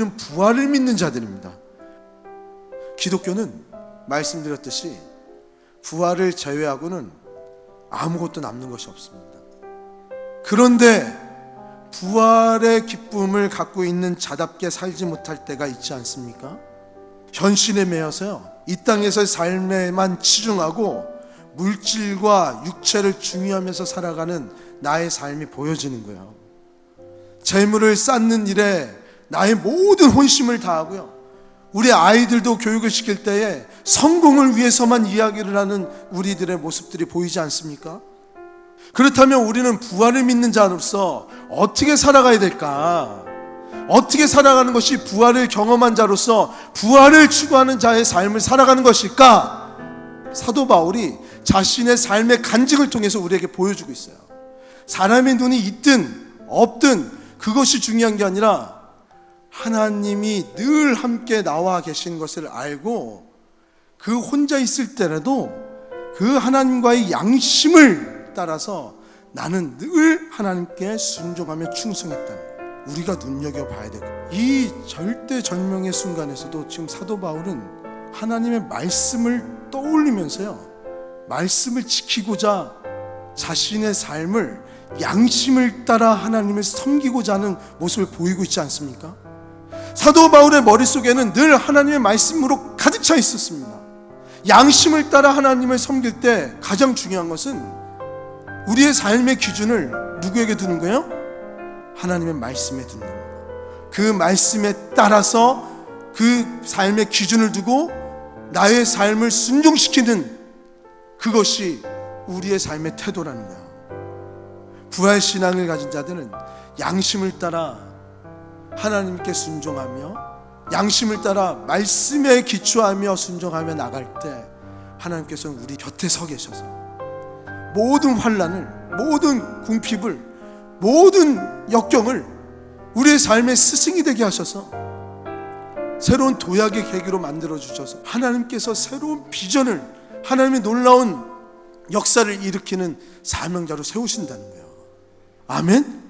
우리는 부활을 믿는 자들입니다. 기독교는 말씀드렸듯이 부활을 제외하고는 아무것도 남는 것이 없습니다. 그런데 부활의 기쁨을 갖고 있는 자답게 살지 못할 때가 있지 않습니까? 현실에 매여서요. 이 땅에서의 삶에만 치중하고 물질과 육체를 중요하면서 살아가는 나의 삶이 보여지는 거예요. 재물을 쌓는 일에 나의 모든 혼심을 다하고요. 우리 아이들도 교육을 시킬 때에 성공을 위해서만 이야기를 하는 우리들의 모습들이 보이지 않습니까? 그렇다면 우리는 부활을 믿는 자로서 어떻게 살아가야 될까? 어떻게 살아가는 것이 부활을 경험한 자로서 부활을 추구하는 자의 삶을 살아가는 것일까? 사도 바울이 자신의 삶의 간증을 통해서 우리에게 보여주고 있어요. 사람의 눈이 있든 없든 그것이 중요한 게 아니라 하나님이 늘 함께 나와 계신 것을 알고 그 혼자 있을 때라도 그 하나님과의 양심을 따라서 나는 늘 하나님께 순종하며 충성했다는 거예요. 우리가 눈여겨 봐야 되고 이 절대 절명의 순간에서도 지금 사도 바울은 하나님의 말씀을 떠올리면서요 말씀을 지키고자 자신의 삶을 양심을 따라 하나님을 섬기고자 하는 모습을 보이고 있지 않습니까? 사도 바울의 머릿속에는 늘 하나님의 말씀으로 가득 차 있었습니다. 양심을 따라 하나님을 섬길 때 가장 중요한 것은 우리의 삶의 기준을 누구에게 두는 거예요? 하나님의 말씀에 두는 겁니다. 그 말씀에 따라서 그 삶의 기준을 두고 나의 삶을 순종시키는 그것이 우리의 삶의 태도라는 거예요. 부활 신앙을 가진 자들은 양심을 따라 하나님께 순종하며 양심을 따라 말씀에 기초하며 순종하며 나갈 때 하나님께서는 우리 곁에 서 계셔서 모든 환란을 모든 궁핍을 모든 역경을 우리의 삶의 스승이 되게 하셔서 새로운 도약의 계기로 만들어 주셔서 하나님께서 새로운 비전을 하나님의 놀라운 역사를 일으키는 사명자로 세우신다는 거예요. 아멘.